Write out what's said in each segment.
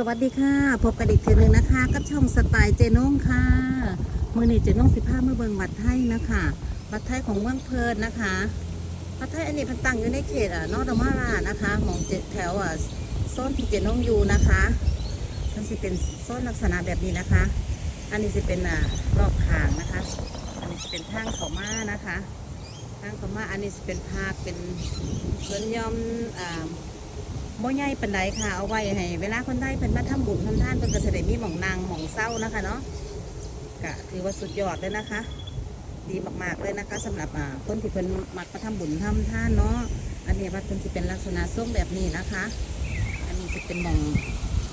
สวัสดีค่ะ พบกันอีกทีหนึ่งนะคะ กับช่องสไตล์เจน้งค่ะ มือนี้เจน้งสิผ้าเมื่อเบิงวัดไทยนะคะวัดไทยของเมืองเพลินนะคะวัดไทยอันนี้พันตังอยู่ในเขตอะนอดมารานะคะมองเจ็ดแถวอะโซนที่เจน้งอยู่นะคะมันสิเป็นโซนลักษณะแบบนี้นะคะ อันนี้สิเป็นอ่ารอบขางนะคะ อันนี้เป็นทางเขามานะคะทางเขามาอันนี้สิเป็นภาคเป็นเพิ่นยอมอ่า บ่ใหญ่ปานใดค่ะ เอาไว้ให้เวลาคนได้เพิ่นมาทำบุญทำทานเพิ่นก็จะได้มีหม่องนางหม่องเศร้านะคะเนาะก็ถือว่าสุดยอดเลยนะคะ ดีมากๆเลยนะคะสำหรับอ่าคนที่เพิ่นมักมาทำบุญทำทานเนาะอันนี้วัดเพิ่นสิเป็นลักษณะทรงแบบนี้นะคะ อันนี้จะเป็นหม่อง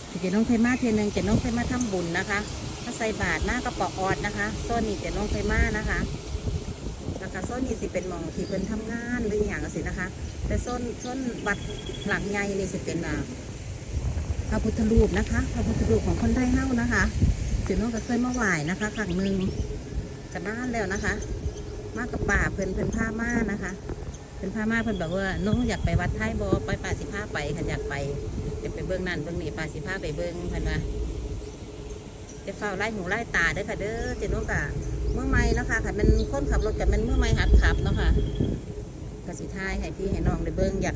ที่จะน้องเคยมาเทียนึงจะน้องเคยมาทำบุญนะคะมาใส่บาตรหน้ากระเป๋ออดนะคะโซนนี้จะน้องเคยมานะคะ แล้วก็โซนนี้สิเป็นหมองที่เพิ่นทำงานหรืออย่างสินะคะ แต่โซนโซนวัดหลังใหญ่นี่สิเป็นอ่าพระพุทธรูปนะคะพระพุทธรูปของคนไทยเฮ้านะคะเจนน้องก็เคยมาไหว้นะคะครั้งหนึ่งจะบ้านแล้วนะคะ มากับป่าเพิ่นเพิ่นพามานะคะเพิ่นพามาเพิ่นบอกว่าน้องอยากไปวัดไทยบ่ไปป่าสิพาไปค่ะอยากไปอยากไปเบื้องนั่นเบื้องนี้ป่าสิพาไปเบื้องเพิ่นว่าจะเฝ้าไล่หูไล่ตาเด้อค่ะเด้อเจนน้องกะ เมื่อไม่นะคะค่ะมันคนขับรถกับมันเมื่อไม่หัดขับเนาะค่ะกสิทายให้พี่ให้น้องได้เบิ่งอยาก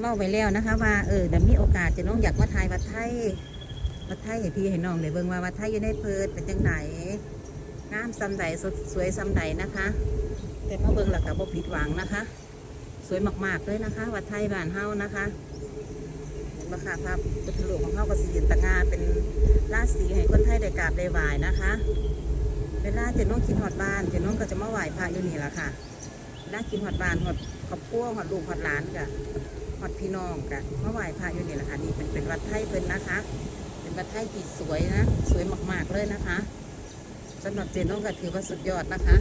เล่าไปแล้วนะคะ ว่าเออเดี๋ยวมีโอกาสจะน้องอยากมาทายวัดไทยวัดไทยให้พี่ให้น้องได้เบิ่งว่าวัดไทยอยู่ในเพิดเป็นจังไหนงามซ้ำใดสดสวยซ้ำใดนะคะ แต่มาเบิ่งแล้วก็บ่ผิดหวังนะคะ สวยมากๆเลยนะคะ วัดไทยบ้านเฮานะคะเห็นบ่ค่ะภาพพุทธรูปของเฮาก็สิยืนตะงาเป็นราศีให้คนไทยได้กราบได้ไหว้นะคะ เวลาเจน้องคิดฮอดบ้านเจน้องก็จะมาไหว้พระอยู่นี่แหละค่ะได้กินหอดบานหอดขอบครัวหอดลูกหอดหลานกะหอดพี่น้องกะมาไหว้พระอยู่นี่แหละค่ะนี่เป็นเป็นวัดไทยเพิ่นนะคะ เป็นวัดไทยที่สวยนะสวยมากๆเลยนะคะสำหรับเจนน้องก็ถือว่าสุดยอดนะคะ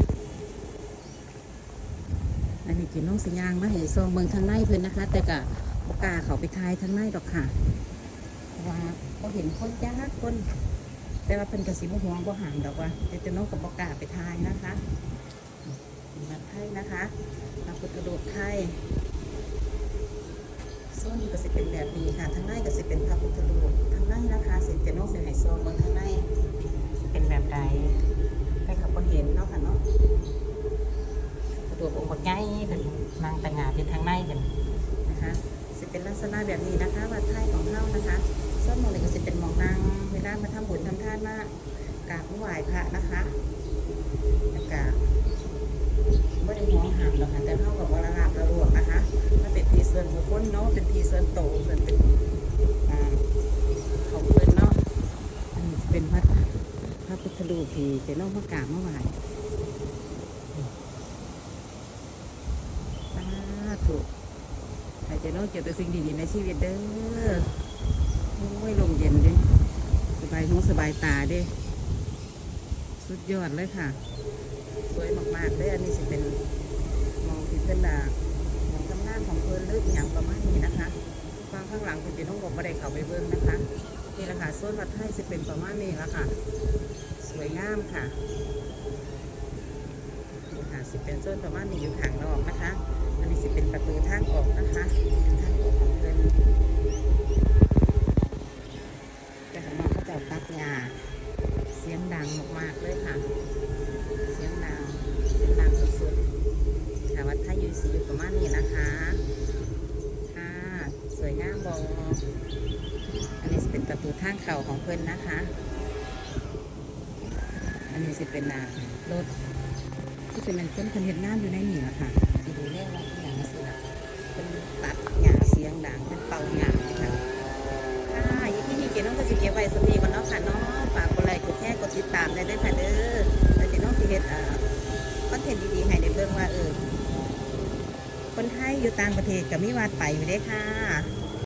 อันนี้เจนน้องสัญญางมาให้ซองเมืองทางในเพิ่นนะคะ แต่กะบกาเขาไปทายทางในดอกค่ะเพราะว่าเขาเห็นคนยากคน แต่ว่าเพิ่นกระสีบ่ห่วงบ่ห่างดอกว่าแต่เจะน้องกับบกาไปทายนะคะมาไทยนะคะพระพุทธโดดไทยโซนก็จะเป็นแบบนี้ค่ะทางในก็จะเป็นพระพุทธรูปทาง เป็นนางแต่งงานเป็นทางในเป็นนะคะสิเป็นลักษณะแบบนี้นะคะวัดไทยของเฮานะคะส่วนมองเลยก็จะเป็นหมองนางเวลามาทำบุญทำทานมากราบไหว้พระนะคะแล้วก็ไม่ได้มองหามหรอกค่ะแต่เท่ากับว่าระดับระรวมนะคะมันเป็นทีส่วนบุคคลเนาะเป็นทีส่วนโตส่วนเป็นอ่าของเพิ่นเนาะอันนี้เป็นพระพระพุทธรูปที่เป็นนอกพระกาบเมื่อวานสาธุให้เจะน้องเจอแต่สิ่งดีๆในชีวิตเด้อโอ้ยลมเย็นด้สบายหูสบายตาด้สุดยอดเลยค่ะ สวยมากๆเลยอันนี้จะเป็นมองที่เป็นอ่ามองทำงานของเพลินหรืออย่างประมาณนี้นะคะฟังข้างหลังคุณจะต้องบอกว่าได้เขาไปเบิ่งนะคะนี่แหละค่ะส่วนวัดไทยจะเป็นประมาณนี้ละค่ะ สวยงามค่ะค่ะสิเป็นส่วนประมาณนี้อยู่ข้างนอกนะคะ อันนี้สิเป็นประตูทางออกนะคะทางออกของเพิ่นแต่ข้างนอกก็จะตัดหญ้าเสียงดังมากๆเลยค่ะ เสียงดังเสียงดังสุดๆค่ะวัดไทยยูซีอยู่ประมาณนี้นะคะค่ะสวยงามบออันนี้จะเป็นประตูทางเข่าของเพิ่นนะคะ อันนี้จะเป็นอ่ารถที่จะเป็นเพิ่นคนเห็นงาอยู่ในนี่แหละค่ะ แลว่าทุกอย่างนี้สินะเป็นตัดหยาเสียงดังเป็นเป่าหยาค่ะค่ะยี่ที่นี่เกน้องก็สิเก็บไว้สมีก่อนเนาะค่ะเนาะฝากกดไลค์กดแชร์กดติดตามได้ด้วยค่ะเด้อแล้วเจะน้องสิเฮ็ดอ่าคอนเทนต์ดีๆให้ได้เบิ่งว่าเออคนไทยอยู่ต่างประเทศก็มีวาดไปอยู่เด้อค่ะ